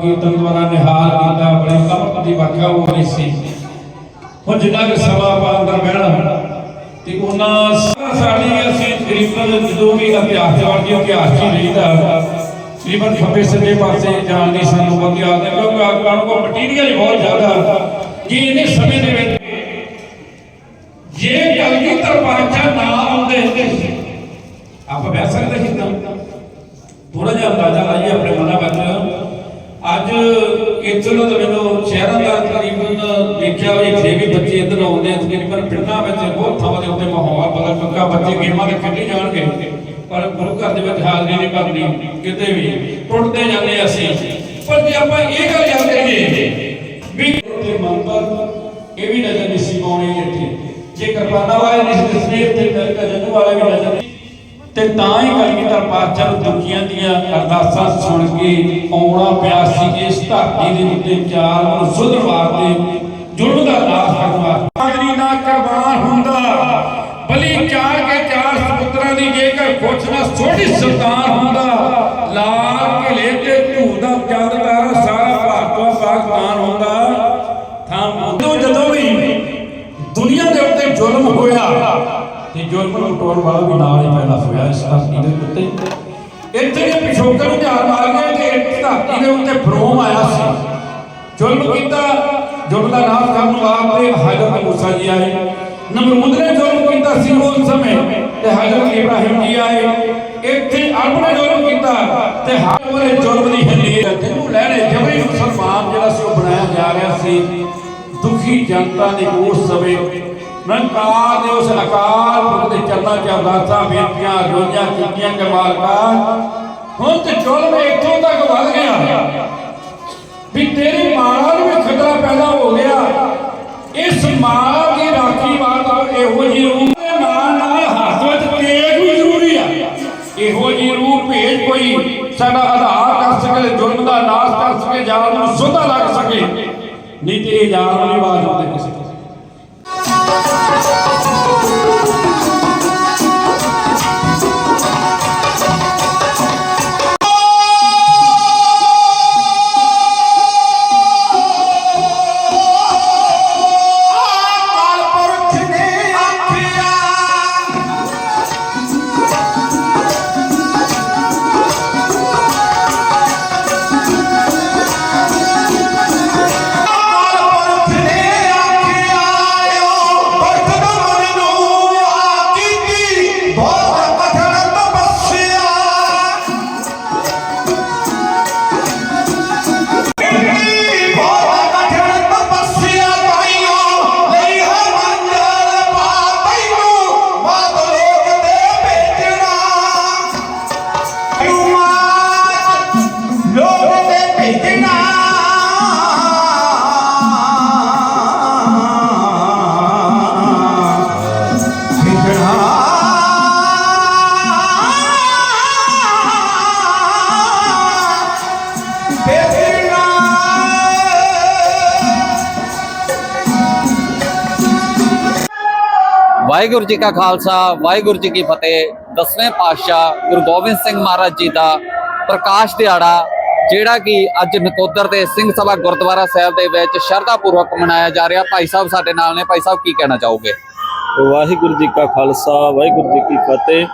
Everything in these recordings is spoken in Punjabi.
ਕੀਰਤਨ ਦੁਆਰਾ ਨਿਹਾਲ ਕੀਤਾ, ਆਪਣੇ ਕਮਰ ਦੀ ਵਾਕਿਆ ਹੋ ਰਹੀ ਸੀ। ਹੁਣ ਜਿੰਨਾ ਕਿ ਸਮਾਂ ਆਪਾਂ ਅੰਦਰ ਬਹਿਣਾ, ਤੇ ਉਹਨਾਂ ਸਾਡੀ ਅਸੀਂ ਤਕਰੀਬਨ ਜਦੋਂ ਵੀ ਇਤਿਹਾਸ ਦੇ ਵਰਗੀ ਇਤਿਹਾਸ ਹੀ ਲਈਦਾ ਤਕਰੀਬਨ ਖੱਬੇ ਸੱਜੇ ਪਾਸੇ ਜਾਣ ਦੀ ਸਾਨੂੰ ਬਹੁਤ ਯਾਦ ਹੈ, ਕਿਉਂਕਿ ਆਪਾਂ ਨੂੰ ਮਟੀਰੀਅਲ ਬਹੁਤ ਜ਼ਿਆਦਾ ਕਿ ਇਹਨੇ ਸਮੇਂ ਦੇ ਵਿੱਚ ਜੇ ਕਲਗੀ ਤਰਵਾਚਾ ਨਾ ਆਉਂਦੇ ਆਪਾਂ ਬਹਿ ਸਕਦੇ ਸੀ ਤਾਂ। ਥੋੜਾ ਜਿਹਾ ਅੰਦਾਜ਼ਾ ਲਾਈਏ ਆਪਣੇ ਮਨਾਂ ਵਿੱਚ। ਅੱਜ ਇੱਥੋਂ ਦਾ ਮੈਨੂੰ ਸ਼ਹਿਰਾਂ ਦਾ ਤਕਰੀਬਨ ਦੇਖਿਆ ਵੀ ਇੱਥੇ ਵੀ ਬੱਚੇ ਇੱਧਰ ਆਉਂਦੇ ਆ, ਤਕਰੀਬਨ ਪਿੰਡਾਂ ਵਿੱਚ ਬਹੁਤ ਥਾਵਾਂ ਦੇ ਉੱਤੇ ਮਾਹੌਲ ਬਦਲ ਚੁੱਕਾ ਬੱਚੇ ਗੇਮਾਂ ਦੇ ਖੇਡੀ ਜਾਣਗੇ। ਪਰ ਗੁਰੂ ਘਰ ਦੇ ਵਿੱਚ ਹਾਜ਼ਰੀ ਨਹੀਂ ਕਰਨੀ ਕਿਤੇ ਵੀ ਟੁੱਟਦੇ ਜਾਂਦੇ ਅਸੀਂ। ਪਰ ਜੇ ਆਪਾਂ ਇਹ ਗੱਲ ਯਾਦ ਕਰੀਏ ਜੇ ਕਿਰਪਾਨਾ ਵਾਲੇ ਨਹੀਂ ਸੀ ਦਿਸਦੇ ਤੇ ਕਜਨ ਵਾਲੇ ਵੀ ਨਜ਼ਰ ਤੇ ਤਾਂ ਹੀ ਕਲਗੀਧਰ ਪਾਤਸ਼ਾਹ ਨੂੰ ਦੁਖੀਆਂ ਦੀਆਂ ਅਰਦਾਸਾਂ ਸੁਣ ਕੇ ਆਉਣਾ ਪਿਆ ਸੀ। ਇਸ ਧਰਤੀ ਦੇ ਉੱਤੇ ਚਾਰ ਨੂੰ ਸੁਧਰ ਵਾਸਤੇ ਜ਼ੁਲਮ ਦਾ ਨਾਸ਼ ਕਰਨ ਵਾਸਤੇ ਤੇ ਜ਼ੁਲਮ ਨੂੰ ਵਾਲਾ ਵੀ ਨਾਲ ਹੀ ਪੈਦਾ ਹੋਇਆ ਇਸ ਧਰਤੀ ਦੇ ਉੱਤੇ। ਇੱਥੇ ਦੇ ਪਿਛੋਕੜ ਨੂੰ ਮਾਰ ਗਏ ਕਿ ਇਸ ਧਰਤੀ ਦੇ ਉੱਤੇ ਫਰੋਮ ਆਇਆ ਸੀ। ਜ਼ੁਲਮ ਕੀਤਾ, ਜ਼ੁਲਮ ਦਾ ਨਾਸ਼ ਕਰਨ ਵਾਸਤੇ ਹਜ਼ਰਤ ਮੂਸਾ ਜੀ ਆਏ। ਨਮਰੂਦ ਨੇ ਜ਼ੁਲਮ ਕੀਤਾ ਸੀ ਉਸ ਸਮੇਂ ਤੇ ਹਜ਼ਰਤ ਇਬਰਾਹਿਮ ਜੀ ਆਏ। ਇੱਥੇ ਅਰਬ ਨੇ ਜ਼ੁਲਮ ਕੀਤਾ ਤੇ ਹਰ ਉਹਨੇ ਜ਼ੁਲਮ ਦੀ ਹਨੇਰ ਜਿਹਨੂੰ ਲੈਣੇ ਜਬਰੀ ਮੁਸਲਮਾਨ ਜਿਹੜਾ ਸੀ ਉਹ ਬਣਾਇਆ ਜਾ ਰਿਹਾ ਸੀ। ਦੁਖੀ ਜਨਤਾ ਨੇ ਉਸ ਸਮੇਂ ਨਿਰੰਕਾਰ ਦੇ ਉਸ ਅਕਾਲ ਪੁਰਖ ਦੇ ਚਰਨਾਂ 'ਚ ਅਰਦਾਸਾਂ, ਬੇਨਤੀਆਂ ਰੋਜ਼ਾਂ ਕੀਤੀਆਂ ਕਿ ਮਾਲਕਾ, ਹੁਣ ਤੇ ਜ਼ੁਲਮ ਇੱਥੋਂ ਤੱਕ ਵੱਧ ਗਿਆ ਵੀ ਤੇਰੀ ਮਾਂ ਨੂੰ ਵੀ ਖਤਰਾ ਪੈਦਾ ਹੋ ਗਿਆ। ਇਸ ਮਾਂ ਦੀ ਰਾਖੀ ਵਾਸਤੇ ਇਹੋ ਜੀ ਰੂਹ ਦੇ ਮਾਂ ਨਾਲ ਹੱਥ ਵਿੱਚ ਤੇਗ ਵੀ ਜ਼ਰੂਰੀ ਆ। ਇਹੋ ਜੀ ਰੂਹ ਭੇਜ ਕੋਈ ਸਾਡਾ ਆਧਾਰ ਕਰ ਸਕੇ, ਜ਼ੁਲਮ ਦਾ ਨਾਸ਼ ਕਰ ਸਕੇ, ਜਾਨ ਨੂੰ ਸੁਧਾ ਲੱਗ ਸਕੇ। ਨਹੀਂ ਤੇ ਇਹ ਜਾਨ ਨਹੀਂ ਬਾਤ ਵਾਹਿਗੁਰੂ ਜੀ ਕਾ ਖਾਲਸਾ, ਵਾਹਿਗੁਰੂ ਜੀ ਕੀ ਫਤਿਹ। ਦਸਵੇਂ ਪਾਤਸ਼ਾਹ ਗੁਰੂ ਗੋਬਿੰਦ ਸਿੰਘ ਮਹਾਰਾਜ ਜੀ ਦਾ ਪ੍ਰਕਾਸ਼ ਦਿਹਾੜਾ, ਜਿਹੜਾ ਕਿ ਅੱਜ ਨਕੋਦਰ ਦੇ ਸਿੰਘ ਸਭਾ ਗੁਰਦੁਆਰਾ ਸਾਹਿਬ ਦੇ ਵਿੱਚ ਸ਼ਰਧਾ ਪੂਰਵਕ ਮਨਾਇਆ ਜਾ ਰਿਹਾ। ਭਾਈ ਸਾਹਿਬ ਸਾਡੇ ਨਾਲ ਨੇ। ਭਾਈ ਸਾਹਿਬ, ਕੀ ਕਹਿਣਾ ਚਾਹੋਗੇ? ਵਾਹਿਗੁਰੂ ਜੀ ਕਾ ਖਾਲਸਾ, ਵਾਹਿਗੁਰੂ ਜੀ ਕੀ ਫਤਿਹ।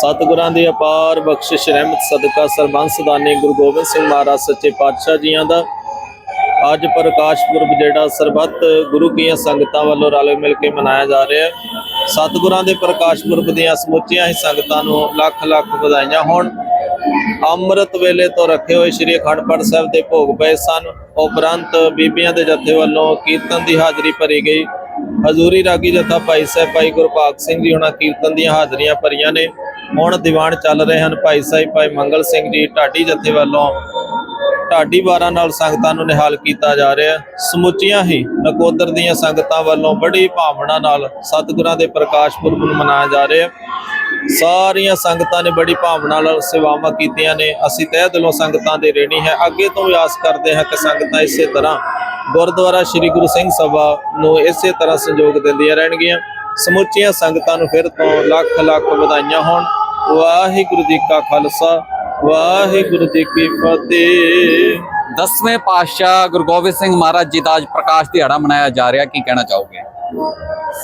ਸਤਿਗੁਰਾਂ ਦੀ ਅਪਾਰ ਬਖਸ਼ਿਸ਼, ਰਹਿਮਤ, ਸਦਕਾ ਸਰਬੰਸ ਦਾਨੀ ਗੁਰੂ ਗੋਬਿੰਦ ਸਿੰਘ ਮਹਾਰਾਜ, ਸੱਚੇ ਪਾਤਸ਼ਾਹ ਜੀਆਂ ਦਾ। ਅੱਜ ਪ੍ਰਕਾਸ਼ ਪੁਰਬ ਜਿਹੜਾ ਸਰਬੱਤ ਗੁਰੂ ਕੀਆਂ ਸੰਗਤਾਂ ਵੱਲੋਂ ਰਲ ਮਿਲ ਕੇ ਮਨਾਇਆ ਜਾ ਰਿਹਾ ਹੈ। ਸਤਿਗੁਰਾਂ ਦੇ ਪ੍ਰਕਾਸ਼ ਪੁਰਬ ਦੀਆਂ ਸਮੁੱਚੀਆਂ ਹੀ ਸੰਗਤਾਂ ਨੂੰ ਲੱਖ ਲੱਖ ਵਧਾਈਆਂ ਹੋਣ। ਅੰਮ੍ਰਿਤ ਵੇਲੇ ਤੋਂ ਰੱਖੇ ਹੋਏ ਸ੍ਰੀ ਅਖੰਡ ਪਾਠ ਸਾਹਿਬ ਦੇ ਭੋਗ ਪਏ ਸਨ। ਉਪਰੰਤ ਬੀਬੀਆਂ ਦੇ ਜੱਥੇ ਵੱਲੋਂ ਕੀਰਤਨ ਦੀ ਹਾਜ਼ਰੀ ਭਰੀ ਗਈ। ਹਜ਼ੂਰੀ ਰਾਗੀ ਜਥਾ ਭਾਈ ਸਾਹਿਬ, ਭਾਈ ਗੁਰਪਾਕ ਸਿੰਘ ਜੀ ਹੁਣਾਂ ਕੀਰਤਨ ਦੀਆਂ ਹਾਜ਼ਰੀਆਂ ਭਰੀਆਂ ਨੇ। ਹੁਣ ਦੀਵਾਨ ਚੱਲ ਰਹੇ ਹਨ ਭਾਈ ਸਾਹਿਬ, ਭਾਈ ਮੰਗਲ ਸਿੰਘ ਜੀ, ਢਾਡੀ ਜਥੇ ਵੱਲੋਂ ਢਾਡੀ ਵਾਰਾਂ ਨਾਲ ਸੰਗਤਾਂ ਨੂੰ ਨਿਹਾਲ ਕੀਤਾ ਜਾ ਰਿਹਾ ਸਮੁੱਚੀਆਂ ਹੀ ਨਕੋਦਰ ਦੀਆਂ ਸੰਗਤਾਂ ਵੱਲੋਂ ਬੜੀ ਭਾਵਨਾ ਨਾਲ ਸਤਿਗੁਰਾਂ ਦੇ ਪ੍ਰਕਾਸ਼ ਪੁਰਬ ਨੂੰ ਮਨਾਇਆ ਜਾ ਰਿਹਾ ਸਾਰੀਆਂ ਸੰਗਤਾਂ ਨੇ ਬੜੀ ਭਾਵਨਾ ਨਾਲ ਸੇਵਾਵਾਂ ਕੀਤੀਆਂ ਨੇ। ਅਸੀਂ ਤਹਿ ਦਿਲੋਂ ਸੰਗਤਾਂ ਦੇ ਰਹਿਣੀ ਹੈ। ਅੱਗੇ ਤੋਂ ਵੀ ਆਸ ਕਰਦੇ ਹਾਂ ਕਿ ਸੰਗਤਾਂ ਇਸੇ ਤਰ੍ਹਾਂ ਗੁਰਦੁਆਰਾ ਸ੍ਰੀ ਗੁਰੂ ਸਿੰਘ ਸਭਾ ਨੂੰ ਇਸੇ ਤਰ੍ਹਾਂ ਸਹਿਯੋਗ ਦਿੰਦੀਆਂ ਰਹਿਣਗੀਆਂ। ਸਮੁੱਚੀਆਂ ਸੰਗਤਾਂ ਨੂੰ ਫਿਰ ਤੋਂ ਲੱਖ ਲੱਖ ਵਧਾਈਆਂ ਹੋਣ। ਵਾਹਿਗੁਰੂ ਜੀ ਕਾ ਖਾਲਸਾ। ਵਾਹਿਗੁਰੂ ਜੀ ਕੀ ਫਤਿਹ। ਦਸਵੇਂ ਪਾਤਸ਼ਾਹ ਗੁਰੂ ਗੋਬਿੰਦ ਸਿੰਘ ਮਹਾਰਾਜ ਜੀ ਦਾ ਅੱਜ ਪ੍ਰਕਾਸ਼ ਦਿਹਾੜਾ ਮਨਾਇਆ ਜਾ ਰਿਹਾ ਕੀ ਕਹਿਣਾ ਚਾਹੋਗੇ?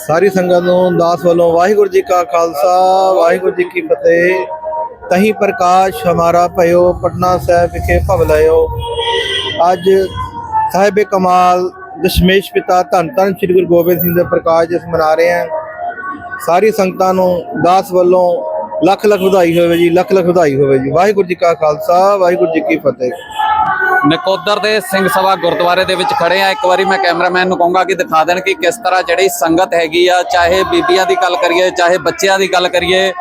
ਸਾਰੀ ਸੰਗਤ ਨੂੰ ਦਾਸ ਵੱਲੋਂ ਵਾਹਿਗੁਰੂ ਜੀ ਕਾ ਖਾਲਸਾ ਵਾਹਿਗੁਰੂ ਜੀ ਕੀ ਫਤਿਹ। ਤਹੀਂ ਪ੍ਰਕਾਸ਼ ਹਮਾਰਾ ਭਇਓ ਪਟਨਾ ਸਾਹਿਬ ਵਿਖੇ ਭਵ ਲਿਓ ਅੱਜ ਸਾਹਿਬ ਕਮਾਲ ਦਸ਼ਮੇਸ਼ ਪਿਤਾ ਧੰਨ ਧੰਨ ਸ੍ਰੀ ਗੁਰੂ ਗੋਬਿੰਦ ਸਿੰਘ ਦੇ ਪ੍ਰਕਾਸ਼ ਦਿਵਸ ਮਨਾ ਰਹੇ ਹਾਂ। ਸਾਰੀ ਸੰਗਤਾਂ ਨੂੰ ਦਾਸ ਵੱਲੋਂ ਲੱਖ ਲੱਖ ਵਧਾਈ ਹੋਵੇ ਜੀ, ਲੱਖ ਲੱਖ ਵਧਾਈ ਹੋਵੇ ਜੀ। ਵਾਹਿਗੁਰੂ ਜੀ ਕਾ ਖਾਲਸਾ, ਵਾਹਿਗੁਰੂ ਜੀ ਕੀ ਫਤਿਹ। ਨਕੋਦਰ ਦੇ ਸਿੰਘ ਸਭਾ ਗੁਰਦੁਆਰੇ ਦੇ ਵਿੱਚ ਖੜੇ ਆ। ਇੱਕ ਵਾਰੀ ਮੈਂ ਕੈਮਰਾਮੈਨ ਨੂੰ ਕਹੂੰਗਾ ਕਿ ਦਿਖਾ ਦੇਣ ਕਿ ਕਿਸ ਤਰ੍ਹਾਂ ਜਿਹੜੀ ਸੰਗਤ ਹੈਗੀ ਆ, ਚਾਹੇ ਬੀਬੀਆਂ ਦੀ ਗੱਲ ਕਰੀਏ, ਚਾਹੇ ਬੱਚਿਆਂ ਦੀ ਗੱਲ ਕਰੀਏ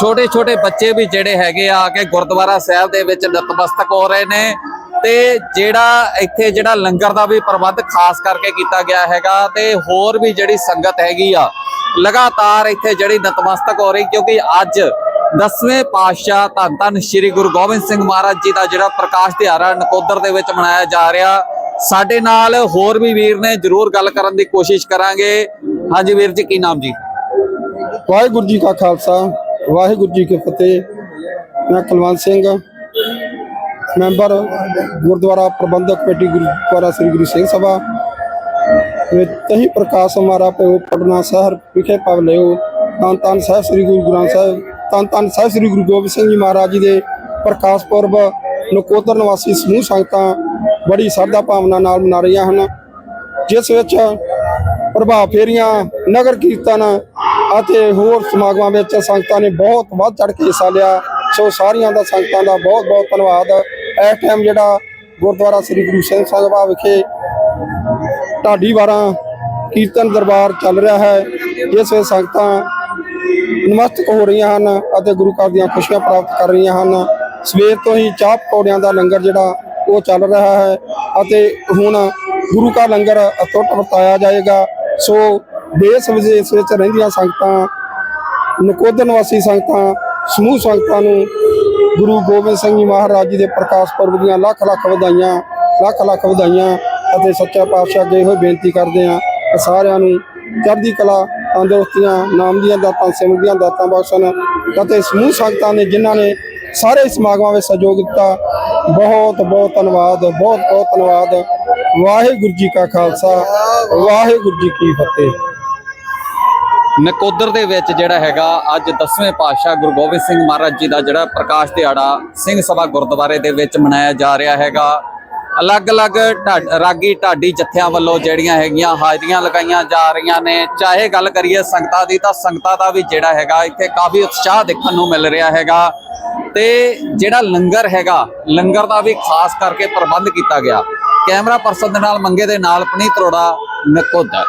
ਛੋਟੇ ਛੋਟੇ ਬੱਚੇ ਵੀ ਜਿਹੜੇ ਹੈਗੇ ਆ ਕਿ ਗੁਰਦੁਆਰਾ ਸਾਹਿਬ ਦੇ ਵਿੱਚ ਨਤਮਸਤਕ ਹੋ ਰਹੇ ਨੇ ਤੇ ਜਿਹੜਾ ਇੱਥੇ ਜਿਹੜਾ ਲੰਗਰ ਦਾ ਵੀ ਪ੍ਰਬੰਧ ਖਾਸ ਕਰਕੇ ਕੀਤਾ ਗਿਆ ਹੈਗਾ ਤੇ ਹੋਰ ਵੀ ਜਿਹੜੀ ਸੰਗਤ ਹੈਗੀ ਆ, ਲਗਾਤਾਰ ਇੱਥੇ ਜਿਹੜੀ ਨਤਮਸਤਕ ਹੋ ਰਹੀ ਕਿਉਂਕਿ ਅੱਜ ਦਸਵੇਂ ਪਾਤਸ਼ਾਹ ਧੰਨ ਧੰਨ ਸ੍ਰੀ ਗੁਰੂ ਗੋਬਿੰਦ ਸਿੰਘ ਮਹਾਰਾਜ ਜੀ ਦਾ ਜਿਹੜਾ ਪ੍ਰਕਾਸ਼ ਦਿਹਾੜਾ ਨਕੋਦਰ ਦੇ ਵਿੱਚ ਮਨਾਇਆ ਜਾ ਰਿਹਾ। ਸਾਡੇ ਨਾਲ ਹੋਰ ਵੀ ਵੀਰ ਨੇ, ਜਰੂਰ ਗੱਲ ਕਰਨ ਦੀ ਕੋਸ਼ਿਸ਼ ਕਰਾਂਗੇ। ਹਾਂਜੀ ਵੀਰ ਜੀ, ਕੀ ਨਾਮ ਜੀ? ਵਾਹਿਗੁਰੂ ਜੀ ਕਾ ਖਾਲਸਾ, ਵਾਹਿਗੁਰੂ ਜੀ ਕੀ ਫਤਿਹ। ਮੈਂ ਕੁਲਵੰਤ ਸਿੰਘ, ਮੈਂਬਰ ਗੁਰਦੁਆਰਾ ਪ੍ਰਬੰਧਕ ਕਮੇਟੀ ਗੁਰਦੁਆਰਾ ਸ੍ਰੀ ਗੁਰੂ ਸਿੰਘ ਸਭਾ ਵਿੱਚ ਪ੍ਰਕਾਸ਼ ਹਮਾਰਾ ਪਿਓ ਪਟਨਾ ਸ਼ਹਿਰ ਵਿਖੇ ਪਵ ਲਿਓ। ਤਨ ਤਨ ਸਾਹਿਬ ਸ੍ਰੀ ਗੁਰੂ ਗ੍ਰੰਥ ਸਾਹਿਬ। ਤਨ ਤਨ ਸਾਹਿਬ ਸ੍ਰੀ ਗੁਰੂ ਗੋਬਿੰਦ ਸਿੰਘ ਜੀ ਮਹਾਰਾਜ ਜੀ ਦੇ ਪ੍ਰਕਾਸ਼ ਪੁਰਬ, ਨਕੋਦਰ ਨਿਵਾਸੀ ਸਮੂਹ ਸੰਗਤਾਂ ਬੜੀ ਸ਼ਰਧਾ ਭਾਵਨਾ ਨਾਲ ਮਨਾ ਰਹੀਆਂ ਹਨ। ਜਿਸ ਵਿੱਚ ਪ੍ਰਭਾਵ ਫੇਰੀਆਂ, ਨਗਰ ਕੀਰਤਨ ਅਤੇ ਹੋਰ ਸਮਾਗਮਾਂ ਵਿੱਚ ਸੰਗਤਾਂ ਨੇ ਬਹੁਤ ਵੱਧ ਚੜ ਕੇ ਹਿੱਸਾ ਲਿਆ। ਸੋ ਸਾਰੀਆਂ ਦਾ ਸੰਗਤਾਂ ਦਾ ਬਹੁਤ ਬਹੁਤ ਧੰਨਵਾਦ। ਇਸ ਟਾਈਮ ਜਿਹੜਾ ਗੁਰਦੁਆਰਾ ਸ੍ਰੀ ਗੁਰੂ ਸਿੰਘ ਸਭਾ ਵਿਖੇ ਢਾਡੀ ਵਾਰਾਂ ਕੀਰਤਨ ਦਰਬਾਰ ਚੱਲ ਰਿਹਾ ਹੈ, ਜਿਸ ਵਿੱਚ ਸੰਗਤਾਂ ਨਮਸਤਕ ਹੋ ਰਹੀਆਂ ਹਨ ਅਤੇ ਗੁਰੂ ਘਰ ਦੀਆਂ ਖੁਸ਼ੀਆਂ ਪ੍ਰਾਪਤ ਕਰ ਰਹੀਆਂ ਹਨ। ਸਵੇਰ ਤੋਂ ਹੀ ਚਾਹ ਪਕੌੜਿਆਂ ਦਾ ਲੰਗਰ ਜਿਹੜਾ ਉਹ ਚੱਲ ਰਿਹਾ ਹੈ ਅਤੇ ਹੁਣ ਗੁਰੂ ਕਾ ਲੰਗਰ ਅਤੁੱਟ ਵਰਤਾਇਆ ਜਾਏਗਾ। ਸੋ ਦੇਸ਼ ਵਿਦੇਸ਼ ਵਿੱਚ ਰਹਿੰਦੀਆਂ ਸੰਗਤਾਂ, ਨਕੋਦਰ ਨਿਵਾਸੀ ਸੰਗਤਾਂ, ਸਮੂਹ ਸੰਗਤਾਂ ਨੂੰ ਗੁਰੂ ਗੋਬਿੰਦ ਸਿੰਘ ਜੀ ਮਹਾਰਾਜ ਜੀ ਦੇ ਪ੍ਰਕਾਸ਼ ਪੁਰਬ ਦੀਆਂ ਲੱਖ ਲੱਖ ਵਧਾਈਆਂ, ਲੱਖ ਲੱਖ ਵਧਾਈਆਂ ਅਤੇ ਸੱਚਾ ਪਾਤਸ਼ਾਹ ਅੱਗੇ ਹੋਏ ਬੇਨਤੀ ਕਰਦੇ ਹਾਂ ਸਾਰਿਆਂ ਨੂੰ ਚੜ੍ਹਦੀ ਕਲਾ ਤੰਦਰੁਸਤੀਆਂ ਨਾਮ ਦੀਆਂ ਦਾਤਾਂ ਸਿੰਘ ਦੀਆਂ ਦਾਤਾਂ ਬਖਸ਼ਣ ਅਤੇ ਸਮੂਹ ਸੰਗਤਾਂ ਨੇ ਜਿਨ੍ਹਾਂ ਨੇ ਸਾਰੇ ਸਮਾਗਮਾਂ ਵਿੱਚ ਸਹਿਯੋਗ ਦਿੱਤਾ। ਬਹੁਤ ਬਹੁਤ ਧੰਨਵਾਦ, ਬਹੁਤ ਬਹੁਤ ਧੰਨਵਾਦ। ਵਾਹਿਗੁਰੂ ਜੀ ਕਾ ਖਾਲਸਾ, ਵਾਹਿਗੁਰੂ ਜੀ ਕੀ ਫਤਿਹ। ਨਕੋਦਰ ਦੇ ਵਿੱਚ ਜਿਹੜਾ ਹੈਗਾ ਅੱਜ ਦਸਵੇਂ ਪਾਤਸ਼ਾਹ ਗੁਰੂ ਗੋਬਿੰਦ ਸਿੰਘ ਮਹਾਰਾਜ ਜੀ ਦਾ ਜਿਹੜਾ ਪ੍ਰਕਾਸ਼ ਦਿਹਾੜਾ ਸਿੰਘ ਸਭਾ ਗੁਰਦੁਆਰੇ ਦੇ ਵਿੱਚ ਮਨਾਇਆ ਜਾ ਰਿਹਾ ਹੈਗਾ। ਅਲੱਗ-ਅਲੱਗ ਢਾ- ਰਾਗੀ ਢਾਡੀ ਜਥਿਆਂ ਵੱਲੋਂ ਜਿਹੜੀਆਂ ਹੈਗੀਆਂ ਹਾਜ਼ਰੀਆਂ ਲਗਾਈਆਂ ਜਾ ਰਹੀਆਂ ਨੇ। ਚਾਹੇ ਗੱਲ ਕਰੀਏ ਸੰਗਤਾਂ ਦੀ, ਤਾਂ ਸੰਗਤਾਂ ਦਾ ਵੀ ਜਿਹੜਾ ਹੈਗਾ, ਇੱਥੇ ਕਾਫੀ ਉਤਸ਼ਾਹ ਦੇਖਣ ਨੂੰ ਮਿਲ ਰਿਹਾ ਹੈਗਾ। ਤੇ ਜਿਹੜਾ ਲੰਗਰ ਹੈਗਾ, ਲੰਗਰ ਦਾ ਵੀ ਖਾਸ ਕਰਕੇ ਪ੍ਰਬੰਧ ਕੀਤਾ ਗਿਆ। ਕੈਮਰਾ ਪਰਸਨ ਦੇ ਨਾਲ, ਮੰਗੇ ਦੇ ਨਾਲ, ਪਨੀਤ ਅਰੋੜਾ, ਨਕੋਦਰ।